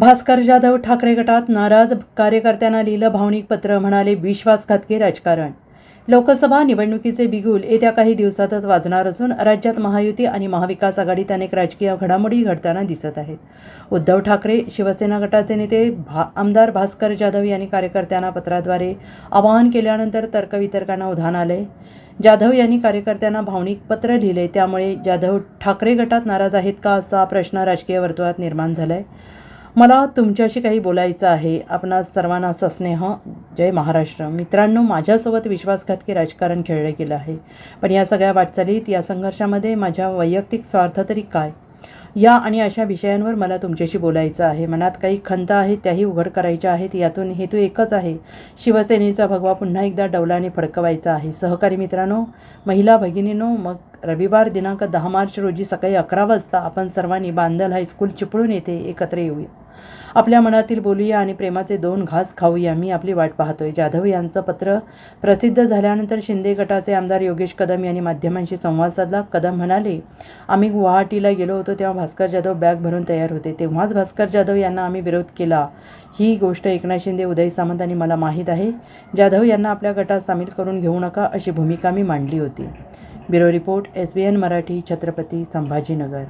भास्कर जाधव ठाकरे गटात नाराज कार्यकर्त्यांना लिहिलं भावनिक पत्र म्हणाले विश्वासघातकी राजकारण. लोकसभा निवडणुकीचे बिगुल येत्या काही दिवसातच वाजणार असून राज्यात महायुती आणि महाविकास आघाडीत अनेक राजकीय घडामोडी घडताना दिसत आहेत. उद्धव ठाकरे शिवसेना गटाचे नेते भा आमदार भास्कर जाधव यांनी कार्यकर्त्यांना पत्राद्वारे आवाहन केल्यानंतर तर्कवितर्कांना उधाण आले. जाधव यांनी कार्यकर्त्यांना भावनिक पत्र लिहिले त्यामुळे जाधव ठाकरे गटात नाराज आहेत का असा प्रश्न राजकीय वर्तुळात निर्माण झाला आहे मला तुमच्याशी काही बोलायचं आहे आपणा सर्वांना असा स्नेह. जय महाराष्ट्र. मित्रांनो माझ्यासोबत विश्वासघातकी राजकारण खेळलं गेलं आहे. पण या सगळ्या वाटचालीत या संघर्षामध्ये माझ्या वैयक्तिक स्वार्थ तरी काय? या आणि अशा विषयांवर मला तुमच्याशी बोलायचं आहे. मनात काही खंत आहेत त्याही उघड करायच्या आहेत. यातून हेतू एकच आहे. शिवसेनेचा भगवा पुन्हा एकदा डौलाने फडकवायचा आहे. सहकारी मित्रांनो महिला भगिनींनो मग रविवार दिनांक दहा मार्च रोजी सकाळी अकरा वाजता आपण सर्वांनी बांदल हायस्कूल चिपळून येथे एकत्र येऊया. आपल्या मनातील बोलूया आणि प्रेमाचे दोन घास खाऊया. मी आपली वाट पाहतोय. जाधव यांचं पत्र प्रसिद्ध झाल्यानंतर शिंदे गटाचे आमदार योगेश कदम यांनी माध्यमांशी संवाद साधला. कदम म्हणाले आम्ही गुवाहाटीला गेलो होतो तेव्हा भास्कर जाधव बॅग भरून तयार होते. तेव्हाच भास्कर जाधव यांना आम्ही विरोध केला. ही गोष्ट एकनाथ शिंदे उदय सामंत आणि मला माहीत आहे. जाधव यांना आपल्या गटात सामील करून घेऊ नका अशी भूमिका मी मांडली होती. Bureau report S B N Marathi Chhatrapati Sambhajinagar.